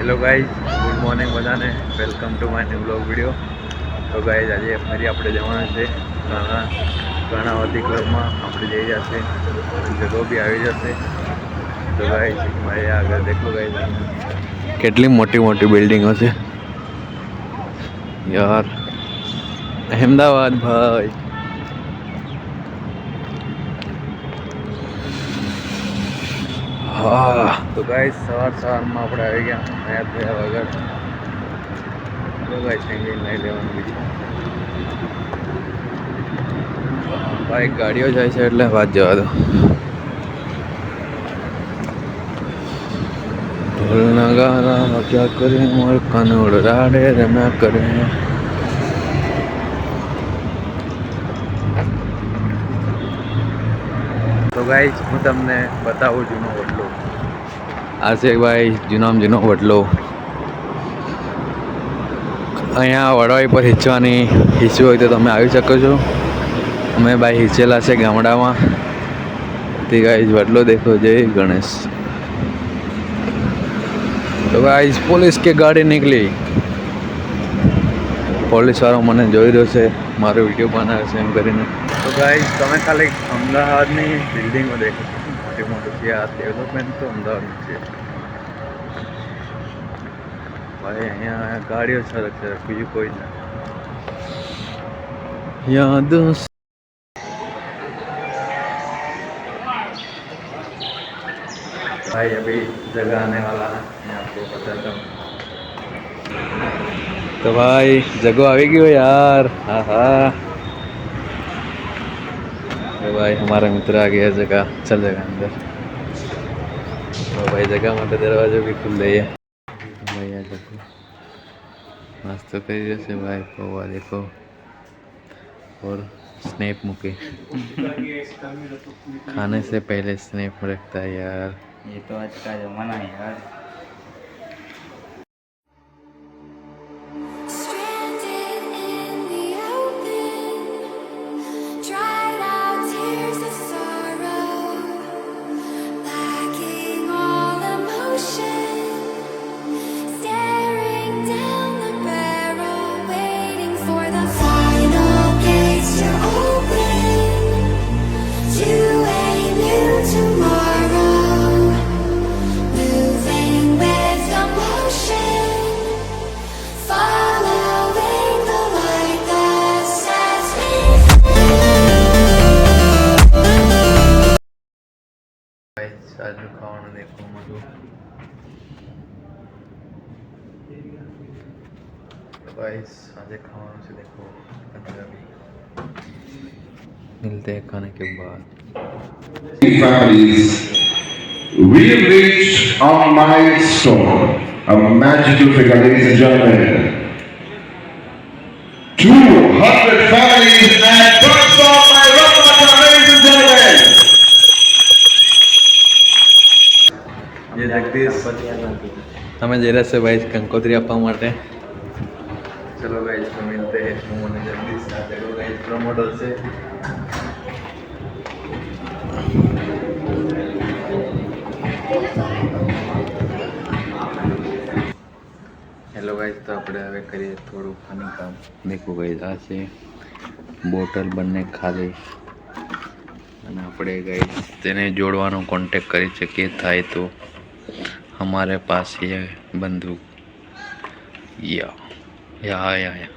Hello guys good morning બધાને. Welcome to my new blog video તો guys આજે ફરી આપણે જવાનું છે ઘણા ઘણાવતી ક્લબમાં આપણે જઈ જશે જગો બી આવી જશે. તો ગાઈઝ મારે આગળ દેખો ગાઈઝ કેટલી મોટી મોટી બિલ્ડિંગો છે યાર. અહેમદાબાદ, ભાઈ. હા તો ગાઈસ સવાર સવારમાં આપણે આવી ગયા નયા થયા વગર તો ગાઈસ એન્જિન લઈ લેવાનું બીજું બાઈક ગાડીઓ જાય છે એટલે વાત જવા દો ઢોલ નગારા ક્યાં કરે મોર કાનોડ રાડે રમ્યા કરે તો ગાઈસ હું તમને બતાવું જૂનો વડલો આ છે ભાઈ જૂનામાં જૂનો વડલો. અહીંયા વડવાઈ પર હિંચવાની હિંચવી હોય તો તમે આવી શકો છો. અમે ભાઈ હિંચેલા છે ગામડામાં. તે ગાઈઝ વડલો દેખો, જય ગણેશ. તો ગાઈઝ પોલીસ કે ગાડી નીકળી? પોલીસવાળો મને જોઈ રહ્યો છે, મારો વીડિયો બનાવે છે એમ કરીને. તો ગાઈઝ તમે ખાલી અમદાવાદની બિલ્ડિંગો દેખો. મોટી મોટી છે આ ડેવલપમેન્ટ તો અમદાવાદનું છે ભાઈ અહીંયા ગાડીઓ સરસ છે બીજું કોઈ ના યાદ भाई अभी जगह आने वाला है मैं आपको बताता हूँ तो भाई जगह आ गई हो यार हाँ हाँ अरे भाई, हमारा मित्र आ गया जगह। चल जाएगा अंदर। तो भाई, जगह मत, दरवाजे भी खुल रही है भैया देखो। मस्त करिए से भाई को वो देखो। और स्नैप मुके। खाने से पहले स्नैप रखता है यार। ये तो आज का जमाना है यार। गाइस आज खाना से देखो पंजाबी मिलते हैं खाने के बाद families we reached a milestone a magical figure ladies and gentlemen 200 families and births of my Ramata ladies and gentlemen ये जगदीश તમે જઈ રહ્યા છે ભાઈ કંકોત્રી આપવા માટે ચલો ગાઈસ તો મિલતે હે હું અને જગદીશ સાથે ગાઈસ પ્રમોટર છે હેલો ગાઈસ તો આપણે હવે કરીએ થોડું ફની કામ દેખો ગાઈસ આ છે બોટલ બંને ખાલી અને આપણે ગાઈસ તેને જોડવાનો કોન્ટેક કરી શકીએ થાય તો हमारे पास ये बंदूक या યા યા યા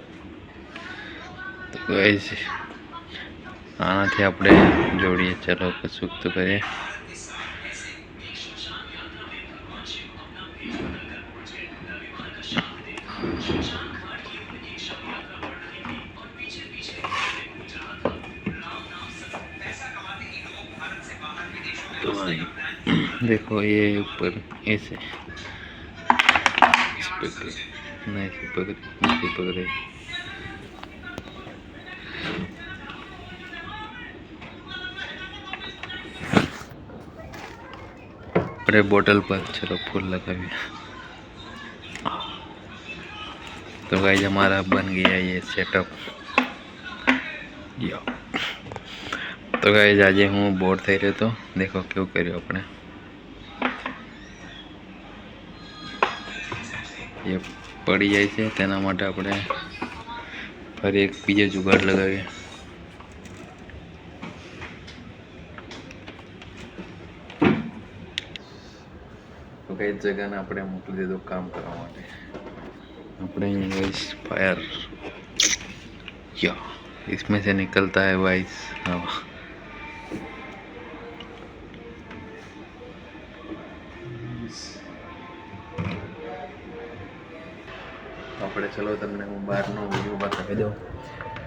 તો ગાઈસ આનાથી આપણે જોડીએ ચલો કશુંક તો કરીએ तो भाई देखो ये ऊपर ऐसे इस पे નથી પકડી નથી પકડાઈ આપણે બોટલ પર ચલો ફૂલ લગાવીએ તો ગાઈઝ અમારા બન ગયા એ સેટઅપ તો ગાઈઝ આજે હું બોર થઈ રહ્યો હતો દેખો કેવું કર્યું આપણે યપ પડી જાય છે તેના માટે આપણે ફરી એક બીજો જુગાડ લગાવીએ તો કઈ જગ્યાને આપણે મોકલી દીધું કામ કરવા માટે આપણે અહીંયા गाइस फायर या इसमें से निकलता है वाइस हवा આપણે ચલો તમને હું બહારનો વ્યૂ બતાવી દઉં.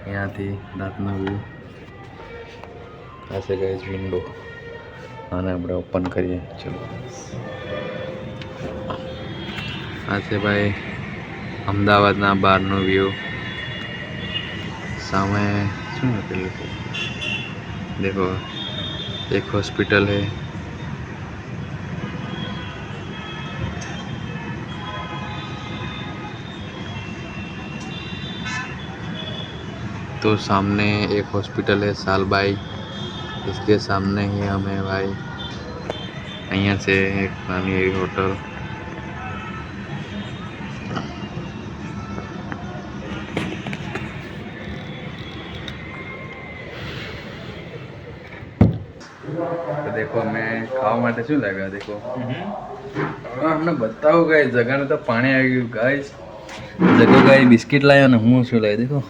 અહીંયાથી રાતનો વ્યૂ આ છે વિન્ડો આને આપણે ઓપન કરીએ. ચલો. આ છે ભાઈ અમદાવાદના બહારનો વ્યૂ સામે શું લખેલું દેખો. એક હોસ્પિટલ है तो सामने एक हॉस्पिटल है सालबाई इसके सामने ही हमें भाई અહીંયા છે એક નાની એવી હોટલ તો દેખો મેં ખાવા માટે શું લાવ્યા દેખો હા, અમને બતાવો ગાય જગાને તો પાણી આવી ગયું ગાય જગો ગાય બિસ્કિટ લાવ્યો ને હું શું લાવ્યો દેખો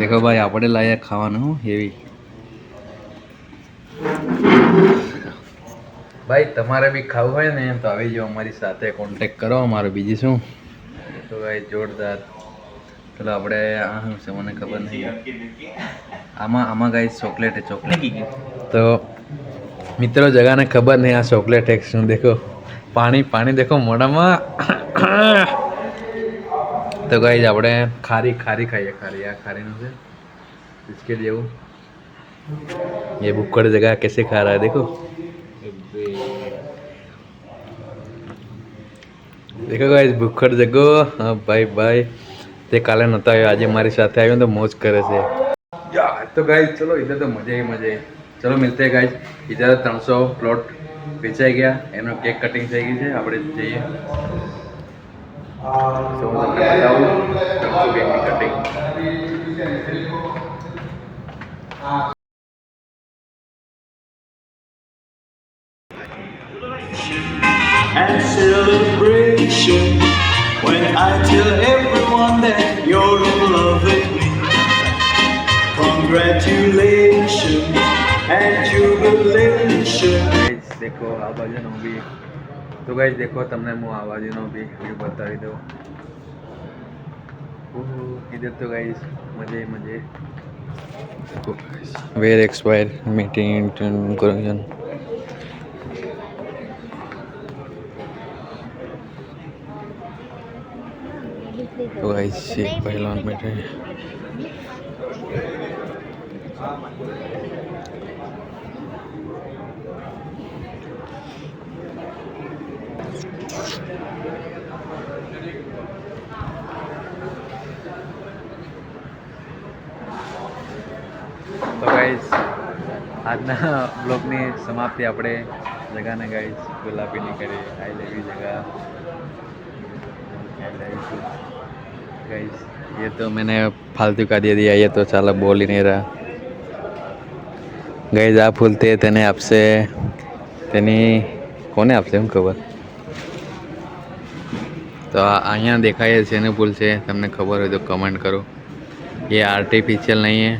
દેખો ભાઈ આપણે લાયા ખાવાનું હેવી ભાઈ તમારે બી ખાવું હોય ને તો આવી જાઓ અમારી સાથે કોન્ટેક કરો અમારો બીજી શું તો ભાઈ જોરદાર ચલો આપણે આ શું છે મને ખબર નહીં આમાં આમાં ગાઈ ચોકલેટ ચોકલેટ તો મિત્રો જગાને ખબર નહીં આ ચોકલેટ એક શું દેખો પાણી પાણી દેખો મોઢામાં. તો ગઈ આપણે ખારી ખારી ખાઈએ, ખારી. આ ખારીનું છે. બિસ્કિટ જેવું. એ बुक्कड़ जगह कैसे ખા रहा દેખો. દેખો ગાઈઝ ભૂખડ જગો હા, ભાઈ ભાઈ. તે કાલે નહોતા આવ્યો. આજે મારી સાથે આવ્યો તો મોજ કરે છે. યાર તો ગાઈસ ચલો ઇધર તો મજા મજા ચલો, મિલતે ગાઈસ ઇધર ત્રણસો પ્લોટ વેચાઈ ગયા એનો કેક કટિંગ થઈ ગઈ છે આપણે જઈએ તો હું તમને બતાવું ત્રણસો કેકની cutting and celebration when I tell everyone that you're in love with me. Congratulations and jubilation. Guys દેખો આ બાજુનો બી તો ગાઈસ દેખો તમને હું આ બાજુનો બી વ્યૂ બતાવી દઉં ઓહ, ઇધર તો ગાઈસ મજે મજે વેર એક્સપાયર મીટિંગ કરેક્શન तो गाइस ये पहलवान તો ગાઈસ આજના બ્લોગની સમાપ્તિ આપણે જગાને ગાઈસ ગુલાબીની કરી આઈ લવ યુ જગા गाइस ये तो मैंने फालतू का दे दिया ये तो साला बोल ही नहीं रहा ગાઈઝ આ ફૂલ તે તેને આપશે તેની કોને આપશે એમ ખબર તો આ અહીંયા દેખાય છે એનું ફૂલ છે તમને ખબર હોય તો કમેન્ટ કરો ये आर्टिफिशियल नहीं है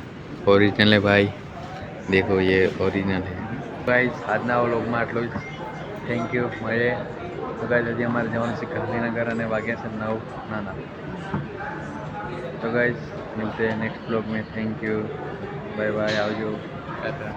ओरिजिनल है भाई देखो ये ओरिजिनल है ગાઈઝ આજના વ્લોગમાં આટલું જ થેન્ક યુ મળે તો ગાઈઝ હજી અમારે જવાનું છે ગાંધીનગર અને વાગ્યા છે નવ ના ના તો ગાઈઝ મિલતે નેક્સ્ટ બ્લોગ में થેન્ક યુ બાય બાય આવજો ટાટા